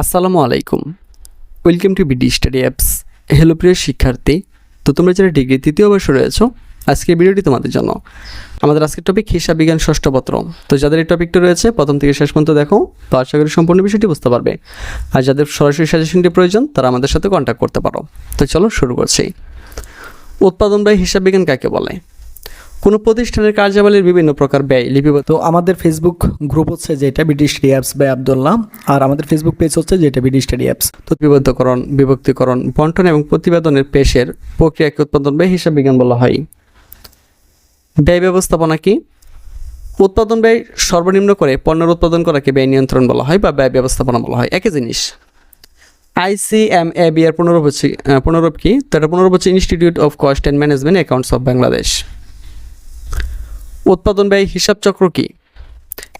আসসালামু আলাইকুম। Welcome to BD study apps hello প্রিয় শিক্ষার্থী। তো তোমরা যারা ডিগ্রি তৃতীয় বর্ষে রয়েছো, আজকের ভিডিওটি তোমাদের জন্য। আমাদের আজকের টপিক হিসাব বিজ্ঞান ষষ্ঠ পত্র। তো যাদের এই টপিকটা রয়েছে, প্রথম থেকে শেষ পর্যন্ত দেখো, তো আশা করি সম্পূর্ণ বিষয়টি বুঝতে পারবে। আর যাদের সরাসরি সাজেশনটি প্রয়োজন, তারা আমাদের সাথে কন্ট্যাক্ট করতে পারো। তো চলো শুরু করছি। উৎপাদন ব্যয় হিসাব বিজ্ঞান কাকে বলে? কোনো প্রতিষ্ঠানের কার্যাবলীর বিভিন্ন প্রকার ব্যয় লিপিবদ্ধ। তো আমাদের ফেসবুক গ্রুপ হচ্ছে যেটা BD study apps by Abdullah আর আমাদের ফেসবুক পেজ হচ্ছে যেটা বিডি স্টাডি অ্যাপস বিবদ্ধকরণ বিভক্তিকরণ বন্টন এবং প্রতিবেদনের পেশের প্রক্রিয়াকে উৎপাদন ব্যয় হিসাব বিজ্ঞান বলা হয়। ব্যয় ব্যবস্থাপনা কি? উৎপাদন ব্যয় সর্বনিম্ন করে পণ্যের উৎপাদন করাকে ব্যয় নিয়ন্ত্রণ বলা হয় বা ব্যয় ব্যবস্থাপনা বলা হয়। একই জিনিস। আইসিএম এ বি এর পুনরূপ হচ্ছে পুনরূপ কি? তো এটা পুনরূপ হচ্ছে Institute of Cost and Management Accounts of Bangladesh উৎপাদন ব্যয় হিসাব চক্র কি?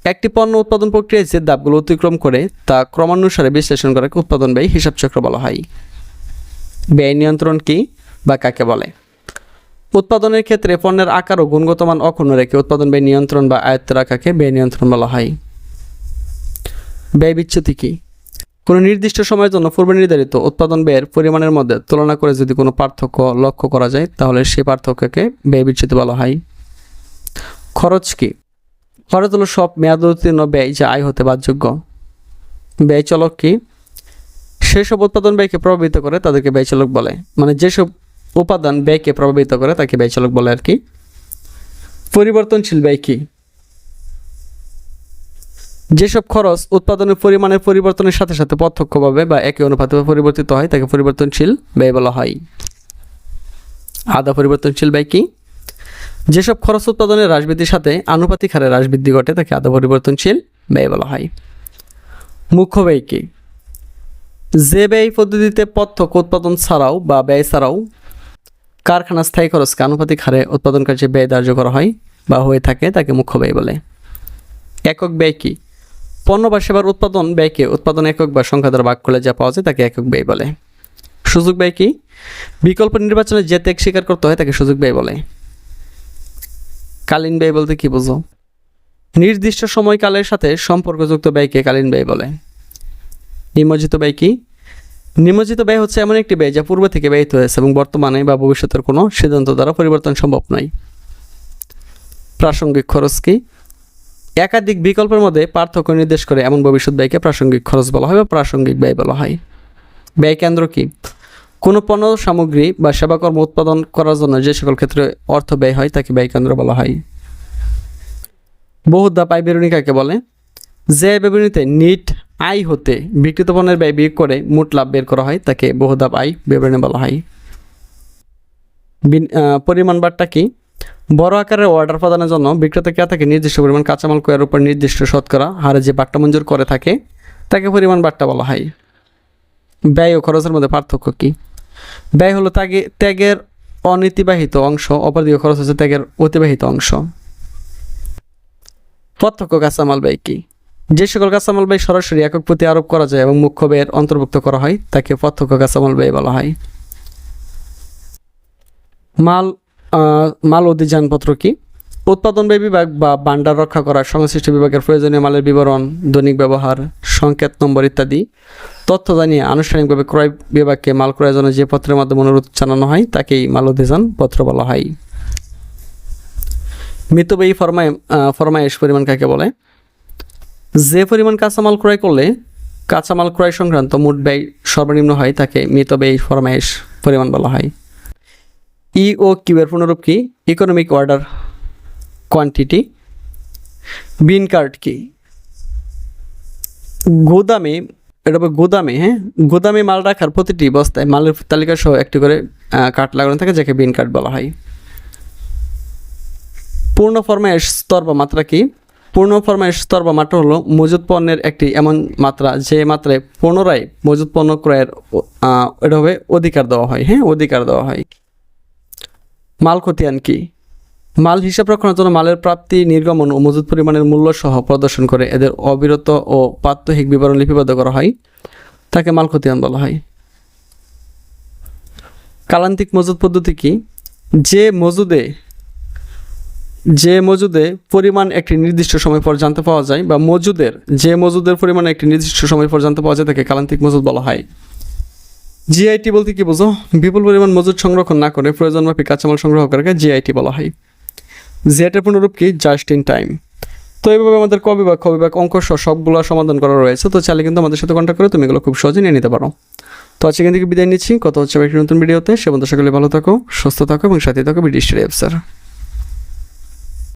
একটি পণ্য উৎপাদন প্রক্রিয়ায় যে ধাপগুলো অতিক্রম করে, তা ক্রমানুসারে বিশ্লেষণ করাকে উৎপাদন ব্যয় হিসাব চক্র বলা হয়। ব্যয় নিয়ন্ত্রণ কি বা কাকে বলে? উৎপাদনের ক্ষেত্রে পণ্যের আকার ও গুণগত মান অক্ষুণ্ণ রেখে উৎপাদন ব্যয় নিয়ন্ত্রণ বা আয়ত্ত রাখাকে ব্যয় নিয়ন্ত্রণ বলা হয়। ব্যয় বিচ্ছুতি কি? কোনো নির্দিষ্ট সময়ের জন্য পূর্ব নির্ধারিত উৎপাদন ব্যয়ের পরিমাণের মধ্যে তুলনা করে যদি কোনো পার্থক্য লক্ষ্য করা যায়, তাহলে সেই পার্থক্যকে ব্যয় বিচ্ছুতি বলা হয়। খরচ কি? খরচ হলো সব মেয়াদ উত্তীর্ণ ব্যয় যা আয় হতে বাদযোগ্য ব্যয় চলক কি? সেসব উৎপাদন ব্যয়কে প্রভাবিত করে তাদেরকে ব্যয় চলক বলে। মানে যেসব উপাদান ব্যয়কে প্রভাবিত করে তাকে ব্যয় চলক বলে আর কি। পরিবর্তনশীল ব্যয় কি? যেসব খরচ উৎপাদনের পরিমাণের পরিবর্তনের সাথে সাথে প্রত্যক্ষভাবে বা একই অনুপাতে পরিবর্তিত হয়, তাকে পরিবর্তনশীল ব্যয় বলা হয়। আদা পরিবর্তনশীল ব্যয় কি? যেসব খরচ উৎপাদনের হ্রাস সাথে আনুপাতিক হারে হ্রাস বৃদ্ধি ঘটে, তাকে আদৌ পরিবর্তনশীল ব্যয় বলা হয়। মুখ্য ব্যয় কি? যে ব্যয় পদ্ধতিতে প্রত্যক্ষ উৎপাদন ছাড়াও বা ব্যয় ছাড়াও কারখানা স্থায়ী খরচকে আনুপাতিক হারে উৎপাদন কার্যে ব্যয় ধার্য করা হয় বা হয়ে থাকে, তাকে মুখ্য ব্যয় বলে। একক ব্যয় কি? পণ্য বা সেবার উৎপাদন ব্যয়কে উৎপাদন একক বা সংখ্যা দ্বারা ভাগ করলে যা পাওয়া যায়, তাকে একক ব্যয় বলে। সুযোগ ব্যয় কি? বিকল্প নির্বাচনে যে ত্যাগ স্বীকার করতে হয়, তাকে সুযোগ ব্যয় বলে। কালীন ব্যয় বলতে কি বোঝো? নির্দিষ্ট সময়কালের সাথে সম্পর্কযুক্ত ব্যয়কে কালীন ব্যয় বলে। নিমজ্জিত ব্যয় কি? নিমজ্জিত ব্যয় হচ্ছে এমন একটি ব্যয় যা পূর্ব থেকে ব্যয়িত হয়েছে এবং বর্তমানে বা ভবিষ্যতের কোনো সিদ্ধান্ত দ্বারা পরিবর্তন সম্ভব নয়। প্রাসঙ্গিক খরচ কি? একাধিক বিকল্পের মধ্যে পার্থক্য নির্দেশ করে এমন ভবিষ্যৎ ব্যয়কে প্রাসঙ্গিক খরচ বলা হয় বা প্রাসঙ্গিক ব্যয় বলা হয়। ব্যয় কেন্দ্র কি? কোনো পণ্য, সামগ্রী বা সেবাকর্ম উৎপাদন করার জন্য যে সকল ক্ষেত্রে অর্থ ব্যয় হয় তাকে ব্যয় কেন্দ্র বলা হয়। বহুদা পাই বেরুনি কাকে বলে? যে বিবরণীতে নিট আয় হতে বিক্রিত পণ্যের ব্যয় বিয়োগ করে মোট লাভ বের করা হয়, তাকে বহুধাপ আয় বিবরণী বলা হয়। পরিমাণ বার্তা কি? বড় আকারের অর্ডার প্রদানের জন্য বিক্রেতা ক্রেতাকে নির্দিষ্ট পরিমাণ কাঁচামাল ক্রয়ের উপর নির্দিষ্ট শতকরা হারে যে বার্তা মঞ্জুর করে থাকে, তাকে পরিমাণ বার্তা বলা হয়। ব্যয় ও খরচের মধ্যে পার্থক্য কি? ব্যয় হলো ত্যাগে ত্যাগের অনীতিবাহিত অংশ অপরদিকে খরচ হচ্ছে ত্যাগের অতিবাহিত অংশ। প্রত্যক্ষ কাঁচামাল ব্যয় কি? যে সকল কাঁচামাল ব্যয় সরাসরি একক প্রতি আরোপ করা যায় এবং মুখ্য ব্যয়ের অন্তর্ভুক্ত করা হয়, তাকে প্রত্যক্ষ কাঁচামাল ব্যয় বলা হয়। মাল মাল অধিযানপত্র কি? উৎপাদন ব্যয় বিভাগ বা ভাণ্ডার রক্ষা করা, সংশ্লিষ্ট বিভাগের প্রয়োজনীয় মালের বিবরণ, দৈনিক ব্যবহার, সংকেত নম্বর ইত্যাদি। তথ্য জানিয়ে আনুষ্ঠানিকভাবে ক্রয় বিভাগকে মাল ক্রয়ের জন্য যে পত্রের মাধ্যমে অনুরোধ জানানো হয়, তাকেই মাল অধিযান পত্র বলা হয়। মিতব্যয়ী ফরমায় ফরমায়েশ পরিমাণ কাকে বলে? যে পরিমাণ কাঁচামাল ক্রয় করলে কাঁচামাল ক্রয় সংক্রান্ত মোট ব্যয় সর্বনিম্ন হয়, তাকে মিতব্যয়ী ফরমায়েশ পরিমাণ বলা হয়। ই ও কিউয়ের পুনরূপ কি? Economic order quantity bin card কি? গুদামে এটা হবে গুদামে হ্যাঁ? গুদামে মাল রাখার প্রতিটি বস্তায় মালের তালিকা সহ একটি করে কাঠ লাগানো থাকে, যাকে বিন কার্ড বলা হয়। পূর্ণ ফরমায়েশ স্তর বা মাত্রা কি? পূর্ণ ফরমায়েশ স্তর বা মাত্রা হলো মজুদ পণ্যের একটি এমন মাত্রা, যে মাত্রায় পুনরায় মজুদ পণ্য ক্রয়ের এটা হবে অধিকার দেওয়া হয় হ্যাঁ? অধিকার দেওয়া হয়। মাল খতিয়ান কি? মাল হিসাব রক্ষণের জন্য মালের প্রাপ্তি, নির্গমন ও মজুদ পরিমাণের মূল্য সহ প্রদর্শন করে এদের অবিরত ও প্রাত্যহিক বিবরণ লিপিবদ্ধ করা হয়। তাকে মাল খতিয়ান বলা হয়। কালান্তিক মজুদ পদ্ধতি কি? যে মজুদে যে মজুদে পরিমাণ একটি নির্দিষ্ট সময় পর জানতে পাওয়া যায় বা মজুদের, যে মজুদের পরিমাণ একটি নির্দিষ্ট সময় পর জানতে পাওয়া যায় তাকে কালান্তিক মজুদ বলা হয়। জিআইটি বলতে কি বোঝো? বিপুল পরিমাণ মজুদ সংরক্ষণ না করে প্রয়োজন মাফিক কাঁচামাল সংগ্রহ করাকে জিআইটি বলা হয়। জিআইটির পুনরূপ কি? জাস্ট ইন টাইম তো এইভাবে আমাদের কবি বা কবি বা অঙ্ক সবগুলো সমাধান করা রয়েছে। তো চাইলে কিন্তু আমাদের সাথে কন্ট্যাক্ট করে তুমি এগুলো খুব সহজে নিয়ে নিতে পারো। তো আজকে কিন্তু বিদায় নিচ্ছি। কত হচ্ছে একটি নতুন ভিডিওতে সে বন্ধু সকলে ভালো থাকো, সুস্থ থাকো এবং সাথে থাকো ব্রিটিশ রেপসার